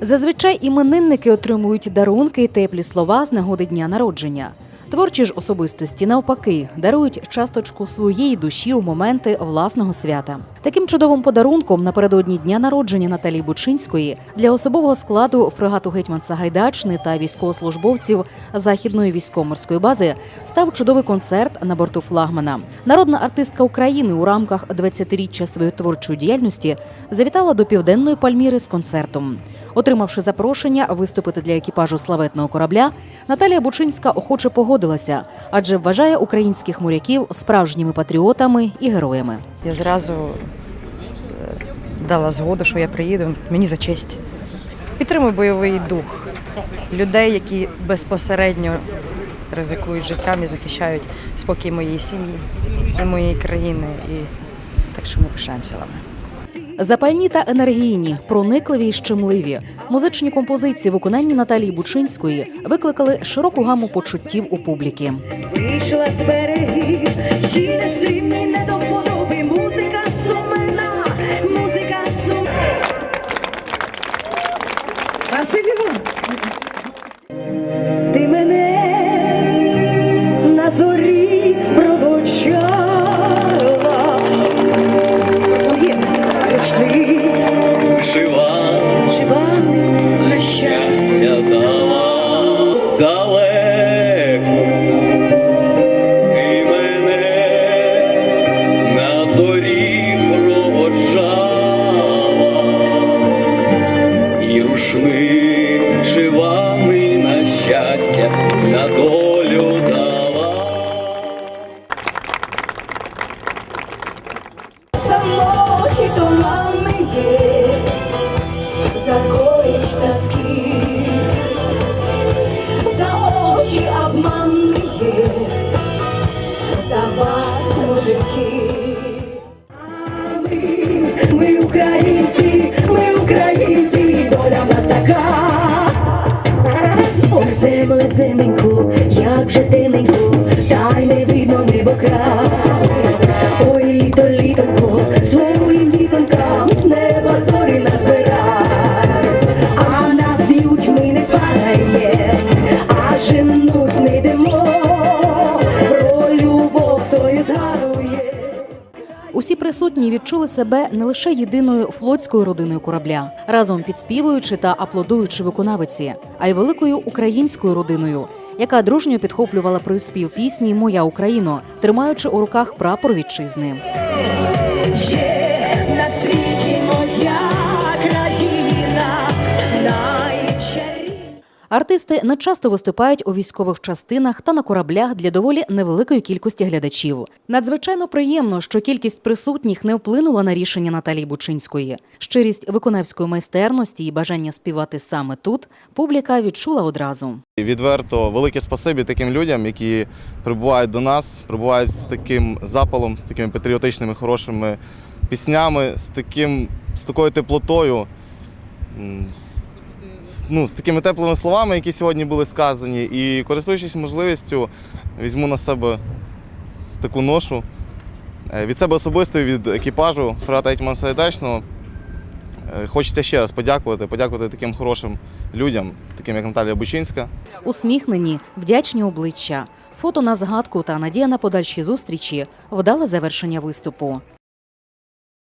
Зазвичай іменинники отримують дарунки і теплі слова з нагоди дня народження. Творчі ж особистості навпаки дарують часточку своєї душі у моменти власного свята. Таким чудовим подарунком напередодні дня народження Наталії Бучинської для особового складу фрегату гетьман Сагайдачний та військовослужбовців західної військово-морської бази став чудовий концерт на борту флагмана. Народна артистка України у рамках 20-річчя своєї творчої діяльності завітала до південної Пальміри з концертом. Отримавши запрошення виступити для екіпажу славетного корабля, Наталія Бучинська охоче погодилася, адже вважає українських моряків справжніми патріотами і героями. Я зразу е, дала згоду, що я приїду. Мені за честь. Підтримую бойовий дух людей, які безпосередньо ризикують життям і захищають спокій моєї сім'ї і моєї країни. І так що ми пишаємося вами. Запальні та енергійні, проникливі й щемливі. Музичні композиції виконанні Наталії Бучинської викликали широку гаму почуттів у публіки. Вийшла з берегів, ще стрімний, не далеко. Ти мене на зорі проводжала. І рушник живаний на щастя, на долю дала. Самочі тумани є, закоріч тоски, Ми, українці, ми українці, доля в нас така. Ой, земле, земенько, як же темненько, та й не видно небо край. Ой, літо, літонько, своїм дітонькам з неба зорі назбирай. А нас б'ють, ми не падає, а женуть Присутні відчули себе не лише єдиною флотською родиною корабля, разом підспівуючи та аплодуючи виконавиці, а й великою українською родиною, яка дружньо підхоплювала приспів пісні Моя Україно, тримаючи у руках прапор вітчизни. Артисти не часто виступають у військових частинах та на кораблях для доволі невеликої кількості глядачів. Надзвичайно приємно, що кількість присутніх не вплинула на рішення Наталії Бучинської. Щирість виконавської майстерності і бажання співати саме тут публіка відчула одразу. Відверто велике спасибі таким людям, які прибувають до нас, прибувають з таким запалом, з такими патріотичними хорошими піснями, з таким з такою теплотою, ну, з такими теплими словами, які сьогодні були сказані. І користуючись можливістю, візьму на себе таку ношу. Е, Від себе особисто, від екіпажу фрата Гетьмана Сайдачного. Е, Хочеться ще раз подякувати, подякувати таким хорошим людям, таким як Наталія Бучинська. Усміхнені, вдячні обличчя, фото на згадку та надія на подальші зустрічі вдале завершення виступу.